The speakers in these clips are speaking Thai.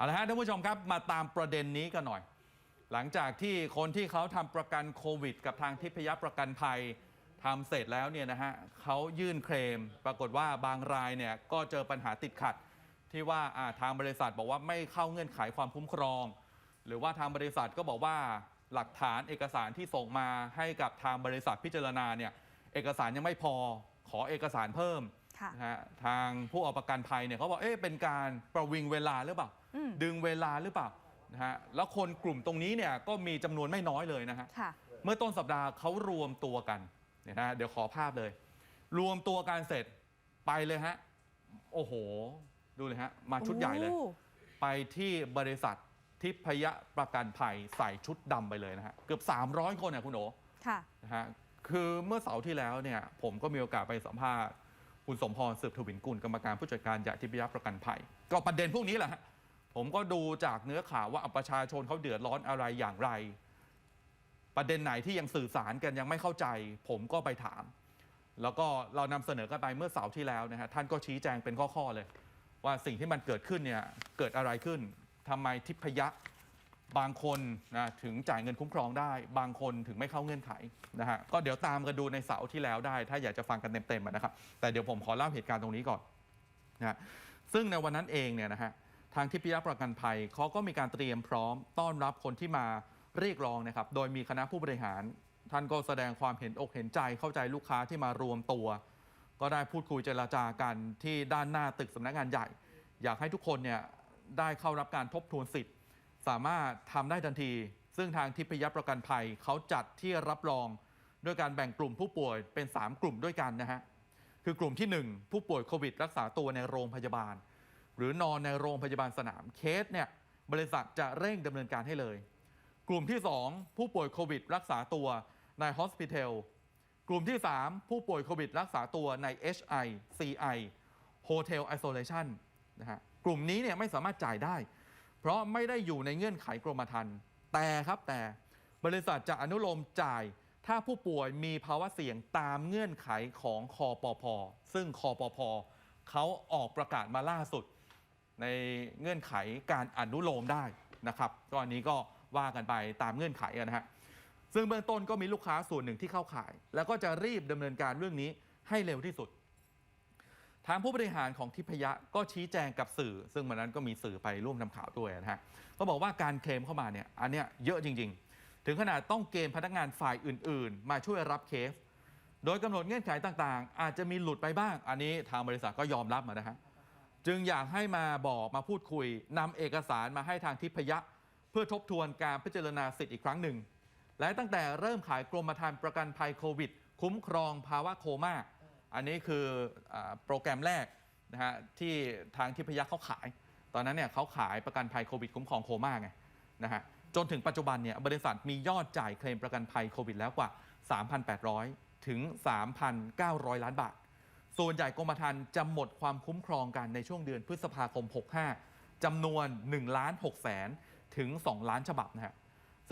เอาละฮะท่านผู้ชมครับมาตามประเด็นนี้กันหน่อย หลังจากที่คนที่เขาทำประกันโควิด กับทางทิพยประกันภัยทำเสร็จแล้วเนี่ยนะฮะเขายื่นเคลม ปรากฏว่าบางรายเนี่ยก็เจอปัญหาติดขัด ที่ว่าทางบริษัทบอกว่าไม่เข้าเงื่อนไขความคุ้มครอง หรือว่าทางบริษัทก็บอกว่าหลักฐานเอกสารที่ส่งมาให้กับทางบริษัทพิจารณาเนี่ยเอกสารยังไม่พอขอเอกสารเพิ่ม นะฮะทางผู้เอาประกันภัยเนี่ยเขาบอกเอ๊ะเป็นการประวิงเวลาหรือเปล่า อืมดึงเวลาหรือเปล่านะฮะแล้วคนกลุ่มตรงนี้เนี่ยก็มีจำนวนไม่น้อยเลยนะฮะ ค่ะ เมื่อต้นสัปดาห์เขารวมตัวกันเนี่ยนะเดี๋ยวขอภาพเลย รวมตัวกันเสร็จไปเลยฮะ โอ้โห ดูเลยฮะ มาชุดใหญ่เลย โอ้ไปที่บริษัททิพยประกันภัยใส่ชุดดำไปเลยนะฮะ เกือบ 300 คนนะคุณโอค่ะ นะฮะคือเมื่อเสาร์ที่แล้วเนี่ย ผมก็มีโอกาสไปสัมภาษณ์ คุณสมพรสืบทวินกุลกรรมการผู้จัดการใหญ่ทิพยประกันภัย ก็ประเด็นพวกนี้แหละผมก็ดูจากเนื้อข่าวว่าประชาชนเขาเดือดร้อนอะไรอย่างไร ประเด็นไหนที่ยังสื่อสารกันยังไม่เข้าใจ ผมก็ไปถาม แล้วก็เรานำเสนอกันไปเมื่อเสาร์ที่แล้วนะฮะท่านก็ชี้แจงเป็นข้อๆเลย ว่าสิ่งที่มันเกิดขึ้นเนี่ยเกิดอะไรขึ้นทำไมทิพยะ บางคนนะถึงจ่ายเงินคุ้มครองได้ บางคนถึงไม่เข้าเงื่อนไขนะฮะก็เดี๋ยวตามกันดูในเสาร์ที่แล้วได้ ถ้าอยากจะฟังกันเต็มๆนะครับแต่เดี๋ยวผมขอเล่าเหตุการณ์ตรงนี้ก่อนนะซึ่งในวันนั้นเองเนี่ยนะฮะทางทิพยประกันภัยเขาก็มีการเตรียมพร้อมต้อนรับคนที่มาเรียกร้องนะครับโดยมีคณะผู้บริหาร ท่านก็แสดงความเห็นอกเห็นใจเข้าใจลูกค้าที่มารวมตัว ก็ได้พูดคุยเจรจากันที่ด้านหน้าตึกสำนักงานใหญ่ อยากให้ทุกคนเนี่ยได้เข้ารับการทบทวนสิทธิ สามารถทำได้ทันที ซึ่งทางทิพยประกันภัยเขาจัดที่รับรองด้วยการแบ่งกลุ่มผู้ป่วยเป็น 3 กลุ่มด้วยกันนะฮะ คือกลุ่มที่ 1 ผู้ป่วยโควิด รักษาตัวในโรงพยาบาล หรือนอนในโรงพยาบาลสนามเคสเนี่ยบริษัทจะเร่งดำเนินการให้เลย กลุ่มที่ 2 ผู้ป่วยโควิด รักษาตัวในฮอสพิทอลกลุ่มที่ 3 ผู้ป่วยโควิด รักษาตัวใน HI CI Hotel Isolation นะฮะกลุ่มนี้เนี่ยไม่สามารถจ่ายได้ เพราะไม่ได้อยู่ในเงื่อนไขกรมธรรม์แต่ครับแต่บริษัทจะอนุโลมจ่าย ถ้าผู้ป่วยมีภาวะเสี่ยงตามเงื่อนไขของคอปพซึ่งคอปพเขาออกประกาศมาล่าสุด ในเงื่อนไขการอนุโลมได้นะครับก็อันนี้ก็ว่ากันไปตามเงื่อนไขนะฮะซึ่งเบื้องต้นก็มีลูกค้าส่วนหนึ่งที่เข้าข่าย แล้วก็จะรีบดำเนินการเรื่องนี้ให้เร็วที่สุดางผู้บริหารของทิพยะก็ชี้แจงกับสื่อ ซึ่งวันนั้นก็มีสื่อไปร่วมทำข่าวด้วยนะฮะก็บอกว่าการเคลมเข้ามาเนี่ยอันเนี้ยเยอะจริง ๆ ถึงขนาดต้องเกณฑ์พนักงานฝ่ายอื่น ๆ มาช่วยรับเคส โดยกำหนดเงื่อนไขต่างๆ อาจจะมีหลุดไปบ้าง อันนี้ทางบริษัทก็ยอมรับมานะฮะจึงอยากให้มาบอกมาพูดคุยนำเอกสารมาให้ทางทิพยะ เพื่อทบทวนการพิจารณาสิทธิ์อีกครั้งหนึ่งและตั้งแต่เริ่มขายกรมธรรม์ประกันภัยโควิด คุ้มครองภาวะโคม่า อันนี้คืออโปรแกรมแรกนะฮะที่ทางทิพยะเขาขาย ตอนนั้นเนี่ยเขาขายประกันภัยโควิดคุ้มครองโคม่าไงนะฮะจนถึงปัจจุบันเนี่ยบริษัทมียอดจ่ายเคลมประกันภัยโควิดแล้วกว่า 3,800 ถึง 3,900 ล้านบาท ส่วนใหญ่กรมธรรม์จะหมดความคุ้มครองกันในช่วงเดือนพฤษภาคม 65จำนวน1ล้าน6แสนถึง 2 ล้านฉบับนะฮะ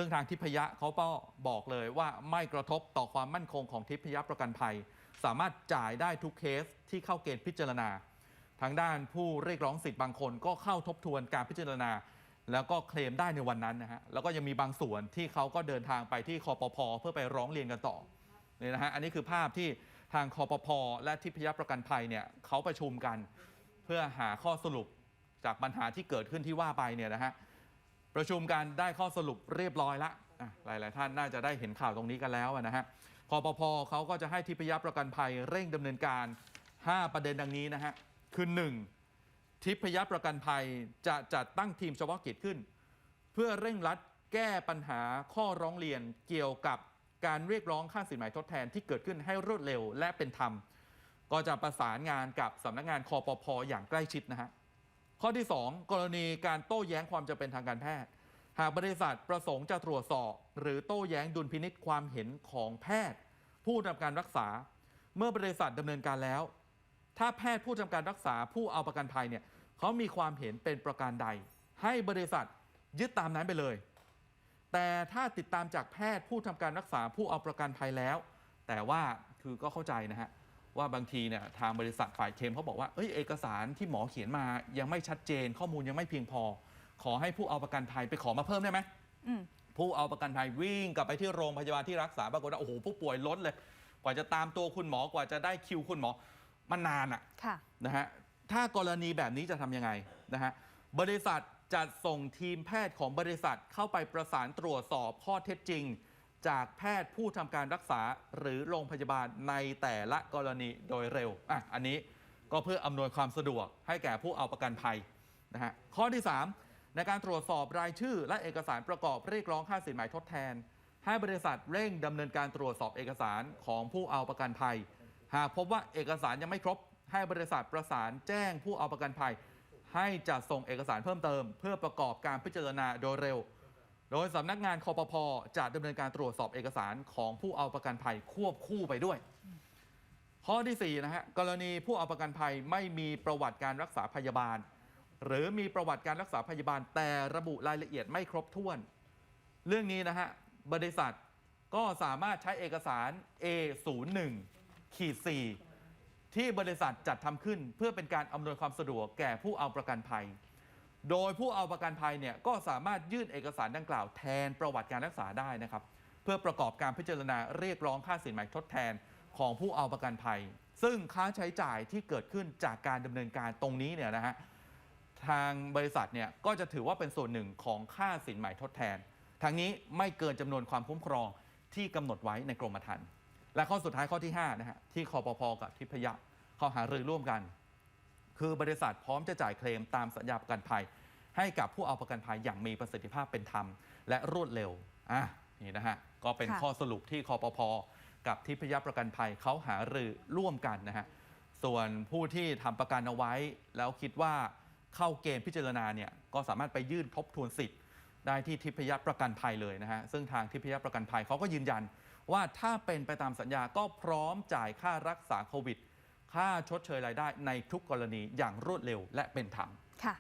ซึ่งทางทิพยะเขาก็บอกเลยว่าไม่กระทบต่อความมั่นคงของทิพยะประกันภัย สามารถจ่ายได้ทุกเคสที่เข้าเกณฑ์พิจารณา ทางด้านผู้เรียกร้องสิทธิ์บางคนก็เข้าทบทวนการพิจารณา แล้วก็เคลมได้ในวันนั้นนะฮะแล้วก็ยังมีบางส่วนที่เขาก็เดินทางไปที่คอปพเพื่อไปร้องเรียนกันต่อนี่นะฮะอันนี้คือภาพที่ทางคอปพและทิพยประกันภัยเนี่ยเขาประชุมกัน เพื่อหาข้อสรุปจากปัญหาที่เกิดขึ้นที่ว่าไปเนี่ยนะฮะ ประชุมกันได้ข้อสรุปเรียบร้อยละอะหลายท่านน่าจะได้เห็นข่าวตรงนี้กันแล้วนะฮะคอปพเขาก็จะให้ทิพยประกันภัยเร่งดำเนินการ 5 ประเด็นดังนี้นะฮะคือ 1. ทิพยประกันภัยจะจัดตั้งทีมเฉพาะกิจขึ้น เพื่อเร่งรัดแก้ปัญหาข้อร้องเรียนเกี่ยวกับการเรียกร้องค่าสินไหมทดแทนที่เกิดขึ้นให้รวดเร็วและเป็นธรรม ก็จะประสานงานกับสำนักงานคอปพอย่างใกล้ชิดนะฮะ ข้อที่ 2 กรณีการโต้แย้งความจำเป็นทางการแพทย์ หากบริษัทประสงค์จะตรวจสอบ หรือโต้แย้งดุลพินิษความเห็นของแพทย์ ผู้ทำการรักษา เมื่อบริษัทดำเนินการแล้ว ถ้าแพทย์ผู้ทำการรักษาผู้เอาประกันภัยเนี่ยเขามีความเห็นเป็นประการใด ให้บริษัทยึดตามนั้นไปเลย แต่ถ้าติดตามจากแพทย์ผู้ทำการรักษาผู้เอาประกันภัยแล้ว แต่ว่าคือก็เข้าใจนะฮะ ว่าบางทีเนี่ยทางบริษัทฝ่ายเคลมเขาบอกว่าเอ้ยเอกสารที่หมอเขียนมายังไม่ชัดเจน ข้อมูลยังไม่เพียงพอ ขอให้ผู้เอาประกันภัยไปขอมาเพิ่มได้ไหมอืมผู้เอาประกันภัยวิ่งกลับไปที่โรงพยาบาลที่รักษาปรากฏว่าโอ้โหผู้ป่วยล้นเลย กว่าจะตามตัวคุณหมอกว่าจะได้คิวคุณหมอมันนานอะค่ะนะฮะถ้ากรณีแบบนี้จะทำยังไงนะฮะบริษัทจะส่งทีมแพทย์ของบริษัทเข้าไปประสานตรวจสอบข้อเท็จจริง จากแพทย์ผู้ทำการรักษาหรือโรงพยาบาลในแต่ละกรณีโดยเร็วอะอันนี้ก็เพื่ออำนวยความสะดวกให้แก่ผู้เอาประกันภัยนะฮะข้อที่ 3 ในการตรวจสอบรายชื่อ และเอกสารประกอบเรียกร้องค่าสินไหมทดแทน ให้บริษัทเร่งดำเนินการตรวจสอบเอกสารของผู้เอาประกันภัย หากพบว่าเอกสารยังไม่ครบ ให้บริษัทประสานแจ้งผู้เอาประกันภัย ให้จัดส่งเอกสารเพิ่มเติม เพื่อประกอบการพิจารณาโดยเร็ว โดยสำนักงานคอปพจะดำเนินการตรวจสอบเอกสารของผู้เอาประกันภัยควบคู่ไปด้วย ข้อที่ 4 นะฮะ กรณีผู้เอาประกันภัยไม่มีประวัติการรักษาพยาบาล หรือมีประวัติการรักษาพยาบาล แต่ระบุรายละเอียดไม่ครบถ้วน เรื่องนี้นะฮะบริษัทก็สามารถใช้เอกสาร A01 ขีด4ที่บริษัทจัดทำขึ้นเพื่อเป็นการอำนวยความสะดวกแก่ผู้เอาประกันภัย โดยผู้เอาประกันภัยเนี่ยก็สามารถยื่นเอกสารดังกล่าวแทนประวัติการรักษาได้นะครับ เพื่อประกอบการพิจารณาเรียกร้องค่าสินไหมทดแทนของผู้เอาประกันภัย ซึ่งค่าใช้จ่ายที่เกิดขึ้นจากการดำเนินการตรงนี้เนี่ยนะฮะทางบริษัทเนี่ยก็จะถือว่าเป็นส่วนหนึ่งของค่าสินไหมทดแทนทางนี้ไม่เกินจำนวนความคุ้มครองที่กำหนดไว้ในกรมธรรม์และข้อสุดท้ายข้อที่5นะฮะที่คอปพกับทิพยะเขาหารือร่วมกัน คือบริษัทพร้อมจะจ่ายเคลมตามสัญญาประกันภัย ให้กับผู้เอาประกันภัยอย่างมีประสิทธิภาพเป็นธรรม และรวดเร็วอะนี่นะฮะก็เป็นค่ะข้อสรุปที่คอปพกับทิพยประกันภัยเขาหารือร่วมกันนะฮะส่วนผู้ที่ทำประกันเอาไว้ แล้วคิดว่าเข้าเกณฑ์พิจารณาเนี่ยก็สามารถไปยื่นทบทวนสิทธิ์ ได้ที่ทิพยประกันภัยเลยนะฮะซึ่งทางทิพยประกันภัยเขาก็ยืนยัน ว่าถ้าเป็นไปตามสัญญาก็พร้อมจ่ายค่ารักษาโควิด ค่าชดเชยรายได้ในทุกกรณีอย่างรวดเร็วและเป็นธรรมค่ะ